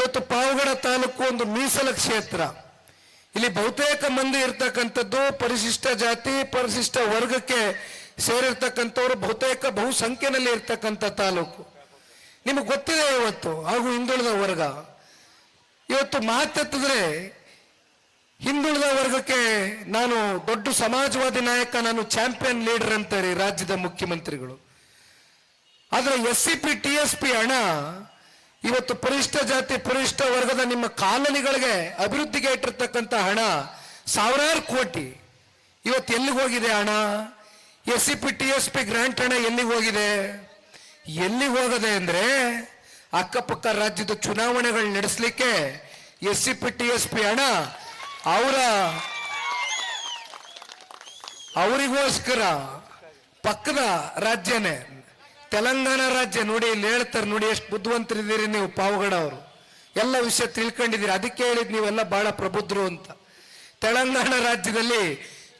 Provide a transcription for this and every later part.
ಇವತ್ತು ಪಾವಗಡ ತಾಲೂಕು ಒಂದು ಮೀಸಲ ಕ್ಷೇತ್ರ. ಇಲ್ಲಿ ಬಹುತೇಕ ಮಂದಿ ಇರ್ತಕ್ಕಂಥದ್ದು ಪರಿಶಿಷ್ಟ ಜಾತಿ, ಪರಿಶಿಷ್ಟ ವರ್ಗಕ್ಕೆ ಸೇರಿರ್ತಕ್ಕಂಥವ್ರು ಬಹುತೇಕ ಬಹುಸಂಖ್ಯೆನಲ್ಲಿ ಇರ್ತಕ್ಕಂಥ ತಾಲೂಕು. ನಿಮಗೆ ಗೊತ್ತಿದೆ ಇವತ್ತು, ಹಾಗೂ ಹಿಂದುಳಿದ ವರ್ಗ. ಇವತ್ತು ಮಾತೆತ್ತಿದ್ರೆ ಹಿಂದುಳಿದ ವರ್ಗಕ್ಕೆ ನಾನು ದೊಡ್ಡ ಸಮಾಜವಾದಿ ನಾಯಕ, ನಾನು ಚಾಂಪಿಯನ್ ಲೀಡರ್ ಅಂತಾರೆ ರಾಜ್ಯದ ಮುಖ್ಯಮಂತ್ರಿಗಳು. ಆದರೆ S C P, T S P ಹಣ ಇವತ್ತು ಪರಿಷ್ಠ ಜಾತಿ, ಪರಿಷ್ಠ ವರ್ಗದ ನಿಮ್ಮ ಕಾಲನಿಗಳಿಗೆ ಅಭಿವೃದ್ಧಿಗೆ ಇಟ್ಟಿರ್ತಕ್ಕಂಥ ಹಣ ಸಾವಿರಾರು ಕೋಟಿ. ಇವತ್ತು ಎಲ್ಲಿಗೆ ಹೋಗಿದೆ ಹಣ? S C P T S P grant ಹಣ ಎಲ್ಲಿಗೆ ಹೋಗಿದೆ? ಎಲ್ಲಿಗೆ ಹೋಗದೆ ಅಂದರೆ ಅಕ್ಕಪಕ್ಕ ರಾಜ್ಯದ ಚುನಾವಣೆಗಳು ನಡೆಸಲಿಕ್ಕೆ S C P T S P ಹಣ ಅವರ ಅವರಿಗೋಸ್ಕರ ಪಕ್ಕದ ರಾಜ್ಯನೇ. ತೆಲಂಗಾಣ ರಾಜ್ಯ ನೋಡಿ, ಇಲ್ಲಿ ಹೇಳ್ತಾರೆ ನೋಡಿ, ಎಷ್ಟು ಬುದ್ಧಿವಂತರಿದ್ದೀರಿ ನೀವು, ಪಾವಗಡ ಅವರು. ಎಲ್ಲ ವಿಷಯ ತಿಳ್ಕೊಂಡಿದ್ದೀರಿ. ಅದಕ್ಕೆ ಹೇಳಿದ್ ನೀವೆಲ್ಲ ಬಹಳ ಪ್ರಬುದ್ಧರು ಅಂತ. ತೆಲಂಗಾಣ ರಾಜ್ಯದಲ್ಲಿ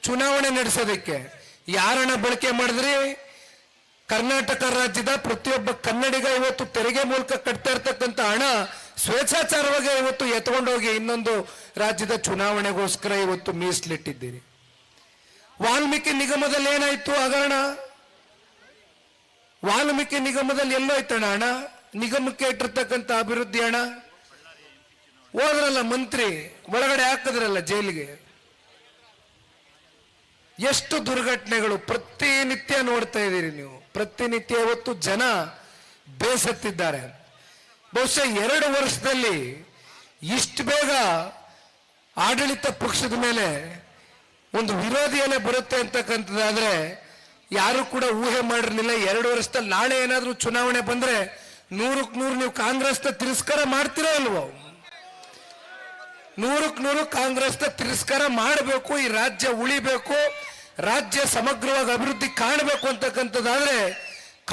ಚುನಾವಣೆ ನಡೆಸೋದಕ್ಕೆ ಯಾರನ್ನ ಬಳಕೆ ಮಾಡಿದ್ರಿ? ಕರ್ನಾಟಕ ರಾಜ್ಯದ ಪ್ರತಿಯೊಬ್ಬ ಕನ್ನಡಿಗ ಇವತ್ತು ತೆರಿಗೆ ಮೂಲಕ ಕಟ್ತಾ ಇರ್ತಕ್ಕಂಥ ಹಣ ಸ್ವೇಚ್ಛಾಚಾರವಾಗಿ ಇವತ್ತು ಎತ್ಕೊಂಡೋಗಿ ಇನ್ನೊಂದು ರಾಜ್ಯದ ಚುನಾವಣೆಗೋಸ್ಕರ ಇವತ್ತು ಮೀಸಲಿಟ್ಟಿದ್ದೀರಿ. ವಾಲ್ಮೀಕಿ ನಿಗಮದಲ್ಲಿ ಏನಾಯ್ತು ಹಗರಣ? ವಾಲ್ಮೀಕಿ ನಿಗಮದಲ್ಲಿ ಎಲ್ಲೋಯ್ತಣ ಹಣ ನಿಗಮಕ್ಕೆ ಇಟ್ಟಿರ್ತಕ್ಕಂಥ ಅಭಿವೃದ್ಧಿ ಹಣ ಹೋದ್ರಲ್ಲ ಮಂತ್ರಿ, ಒಳಗಡೆ ಹಾಕಿದ್ರಲ್ಲ ಜೈಲಿಗೆ. ಎಷ್ಟು ದುರ್ಘಟನೆಗಳು ಪ್ರತಿನಿತ್ಯ ನೋಡ್ತಾ ಇದ್ದೀರಿ ನೀವು. ಪ್ರತಿನಿತ್ಯ ಇವತ್ತು ಜನ ಬೇಸತ್ತಿದ್ದಾರೆ. ಬಹುಶಃ ಎರಡು ವರ್ಷದಲ್ಲಿ ಇಷ್ಟು ಬೇಗ ಆಡಳಿತ ಪಕ್ಷದ ಮೇಲೆ ಒಂದು ವಿರೋಧಿಯಲ್ಲೇ ಬರುತ್ತೆ ಅಂತಕ್ಕಂಥದ್ದಾದ್ರೆ ಯಾರು ಕೂಡ ಊಹೆ ಮಾಡಿರಲಿಲ್ಲ. ಎರಡು ವರ್ಷದಲ್ಲಿ ನಾಳೆ ಏನಾದರೂ ಚುನಾವಣೆ ಬಂದ್ರೆ ನೂರಕ್ಕೆ ನೂರು ನೀವು ಕಾಂಗ್ರೆಸ್ನ ತಿರಸ್ಕಾರ ಮಾಡ್ತೀರೋ ಅಲ್ವೋ ನೂರಕ್ಕೆ ನೂರು ಕಾಂಗ್ರೆಸ್ನ ತಿರಸ್ಕಾರ ಮಾಡಬೇಕು, ಈ ರಾಜ್ಯ ಉಳಿಬೇಕು, ರಾಜ್ಯ ಸಮಗ್ರವಾಗಿ ಅಭಿವೃದ್ಧಿ ಕಾಣಬೇಕು ಅಂತಕ್ಕಂಥದ್ದಾದ್ರೆ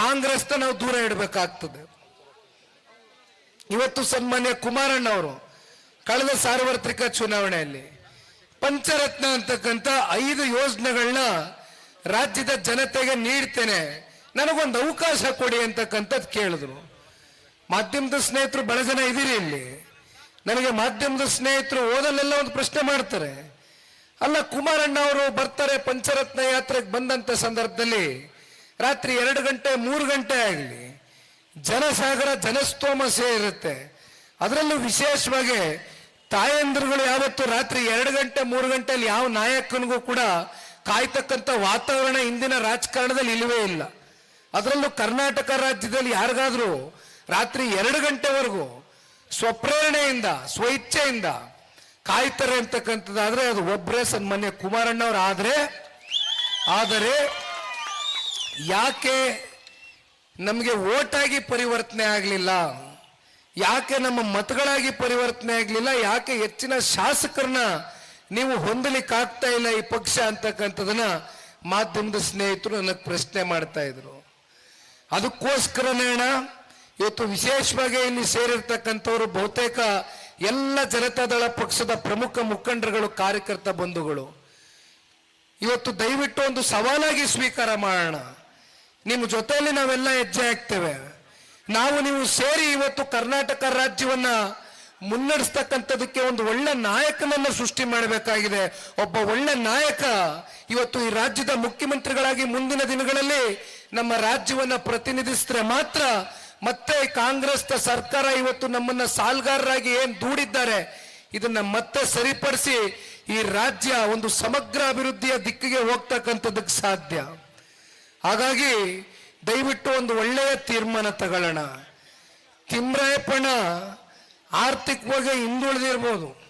ಕಾಂಗ್ರೆಸ್ನ ನಾವು ದೂರ ಇಡಬೇಕಾಗ್ತದೆ. ಇವತ್ತು ಸನ್ಮಾನ್ಯ ಕುಮಾರಣ್ಣ ಅವರು ಕಳೆದ ಸಾರ್ವತ್ರಿಕ ಚುನಾವಣೆಯಲ್ಲಿ ಪಂಚರತ್ನ ಅಂತಕ್ಕಂಥ ಐದು ಯೋಜನೆಗಳನ್ನ ರಾಜ್ಯದ ಜನತೆಗೆ ನೀಡ್ತೇನೆ. ನನಗೊಂದು ಅವಕಾಶ ಕೊಡಿ ಅಂತಕ್ಕಂಥದ್ದು ಕೇಳಿದ್ರು. ಮಾಧ್ಯಮದ ಸ್ನೇಹಿತರು ಬಹಳ ಜನ ಇದ್ದೀರಿ ಇಲ್ಲಿ. ನನಗೆ ಮಾಧ್ಯಮದ ಸ್ನೇಹಿತರು ಓದಲ್ಲೆಲ್ಲ ಒಂದು ಪ್ರಶ್ನೆ ಮಾಡ್ತಾರೆ. ಅಲ್ಲ, ಕುಮಾರಣ್ಣ ಅವರು ಬರ್ತಾರೆ ಪಂಚರತ್ನ ಯಾತ್ರೆಗೆ ಬಂದಂತ ಸಂದರ್ಭದಲ್ಲಿ ರಾತ್ರಿ ಎರಡು ಗಂಟೆ, ಮೂರು ಗಂಟೆ ಆಗಲಿ. ಜನಸಾಗರ, ಜನಸ್ತೋಮ ಇರುತ್ತೆ. ಅದರಲ್ಲೂ ವಿಶೇಷವಾಗಿ ತಾಯಂದ್ರುಗಳು ಯಾವತ್ತು ರಾತ್ರಿ ಎರಡು ಗಂಟೆ, ಮೂರು ಗಂಟೆಯಲ್ಲಿ ಯಾವ ನಾಯಕನಿಗೂ ಕೂಡ ಕಾಯ್ತಕ್ಕಂಥ ವಾತಾವರಣ ಇಂದಿನ ರಾಜಕಾರಣದಲ್ಲಿ ಇಲ್ಲವೇ ಇಲ್ಲ. ಅದರಲ್ಲೂ ಕರ್ನಾಟಕ ರಾಜ್ಯದಲ್ಲಿ ಯಾರಿಗಾದ್ರೂ ರಾತ್ರಿ ಎರಡು ಗಂಟೆವರೆಗೂ ಸ್ವಪ್ರೇರಣೆಯಿಂದ, ಸ್ವಇಚ್ಛೆಯಿಂದ ಕಾಯ್ತಾರೆ ಅಂತಕ್ಕಂಥದ್ದಾದ್ರೆ ಅದು ಒಬ್ಬರೇ ಸನ್ಮಾನ್ಯ ಕುಮಾರಣ್ಣವ್ರು ಆದರೆ ಆದರೆ ಯಾಕೆ ನಮಗೆ ಓಟಾಗಿ ಪರಿವರ್ತನೆ ಆಗಲಿಲ್ಲ? ಯಾಕೆ ನಮ್ಮ ಮತಗಳಾಗಿ ಪರಿವರ್ತನೆ ಆಗಲಿಲ್ಲ? ಯಾಕೆ ಹೆಚ್ಚಿನ ಶಾಸಕರನ್ನ ನೀವು ಹೊಂದಲಿಕ್ಕೆ ಆಗ್ತಾ ಇಲ್ಲ ಈ ಪಕ್ಷ ಅಂತಕ್ಕಂಥದನ್ನ ಮಾಧ್ಯಮದ ಸ್ನೇಹಿತರು ನನಗೆ ಪ್ರಶ್ನೆ ಮಾಡ್ತಾ ಇದ್ರು. ಅದಕ್ಕೋಸ್ಕರನೇ ಇವತ್ತು ವಿಶೇಷವಾಗಿ ಇಲ್ಲಿ ಸೇರಿರ್ತಕ್ಕಂಥವ್ರು ಬಹುತೇಕ ಎಲ್ಲ ಜನತಾದಳ ಪಕ್ಷದ ಪ್ರಮುಖ ಮುಖಂಡರುಗಳು, ಕಾರ್ಯಕರ್ತ ಬಂಧುಗಳು. ಇವತ್ತು ದಯವಿಟ್ಟು ಒಂದು ಸವಾಲಾಗಿ ಸ್ವೀಕಾರ ಮಾಡೋಣ. ನಿಮ್ಮ ಜೊತೆಯಲ್ಲಿ ನಾವೆಲ್ಲ ಹೆಜ್ಜೆ ಹಾಕ್ತೇವೆ. ನಾವು ನೀವು ಸೇರಿ ಇವತ್ತು ಕರ್ನಾಟಕ ರಾಜ್ಯವನ್ನ ಮುನ್ನಡೆಸ್ತಕ್ಕಂಥದಕ್ಕೆ ಒಂದು ಒಳ್ಳೆ ನಾಯಕನನ್ನು ಸೃಷ್ಟಿ ಮಾಡಬೇಕಾಗಿದೆ. ಒಬ್ಬ ಒಳ್ಳೆ ನಾಯಕ ಇವತ್ತು ಈ ರಾಜ್ಯದ ಮುಖ್ಯಮಂತ್ರಿಗಳಾಗಿ ಮುಂದಿನ ದಿನಗಳಲ್ಲಿ ನಮ್ಮ ರಾಜ್ಯವನ್ನ ಪ್ರತಿನಿಧಿಸಿದ್ರೆ ಮಾತ್ರ ಮತ್ತೆ ಕಾಂಗ್ರೆಸ್ ಸರ್ಕಾರ ಇವತ್ತು ನಮ್ಮನ್ನ ಸಾಲ್ಗಾರರಾಗಿ ಏನ್ ದೂಡಿದ್ದಾರೆ ಇದನ್ನ ಮತ್ತೆ ಸರಿಪಡಿಸಿ ಈ ರಾಜ್ಯ ಒಂದು ಸಮಗ್ರ ಅಭಿವೃದ್ಧಿಯ ದಿಕ್ಕಿಗೆ ಹೋಗ್ತಕ್ಕಂಥದಕ್ಕೆ ಸಾಧ್ಯ. ಹಾಗಾಗಿ ದಯವಿಟ್ಟು ಒಂದು ಒಳ್ಳೆಯ ತೀರ್ಮಾನ ತಗೊಳ್ಳೋಣ. ತಿಮ್ರಾಯಪ್ಪಣ ಆರ್ಥಿಕವಾಗಿ ಹಿಂದುಳಿದಿರ್ಬೋದು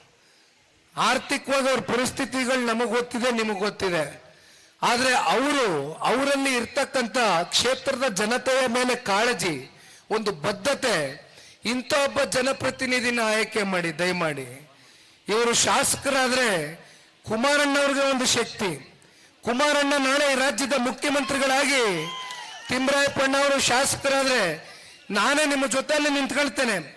ಆರ್ಥಿಕವಾಗಿ ಅವ್ರ ಪರಿಸ್ಥಿತಿಗಳು ನಮಗೆ ಗೊತ್ತಿದೆ, ನಿಮಗೆ ಗೊತ್ತಿದೆ. ಆದರೆ ಅವರು, ಅವರಲ್ಲಿ ಇರ್ತಕ್ಕಂಥ ಕ್ಷೇತ್ರದ ಜನತೆಯ ಮೇಲೆ ಕಾಳಜಿ, ಒಂದು ಬದ್ಧತೆ, ಇಂಥ ಒಬ್ಬ ಜನಪ್ರತಿನಿಧಿನ ಆಯ್ಕೆ ಮಾಡಿ, ದಯಮಾಡಿ. ಇವರು ಶಾಸಕರಾದರೆ ಕುಮಾರಣ್ಣವ್ರಿಗೆ ಒಂದು ಶಕ್ತಿ. ಕುಮಾರಣ್ಣ ನಾಳೆ ರಾಜ್ಯದ ಮುಖ್ಯಮಂತ್ರಿಗಳಾಗಿ ತಿಮ್ರಾಯಪ್ಪಣ್ಣ ಅವರು ಶಾಸಕರಾದ್ರೆ ನಾನೇ ನಿಮ್ಮ ಜೊತೆಯಲ್ಲಿ ನಿಂತ್ಕೊಳ್ತೇನೆ.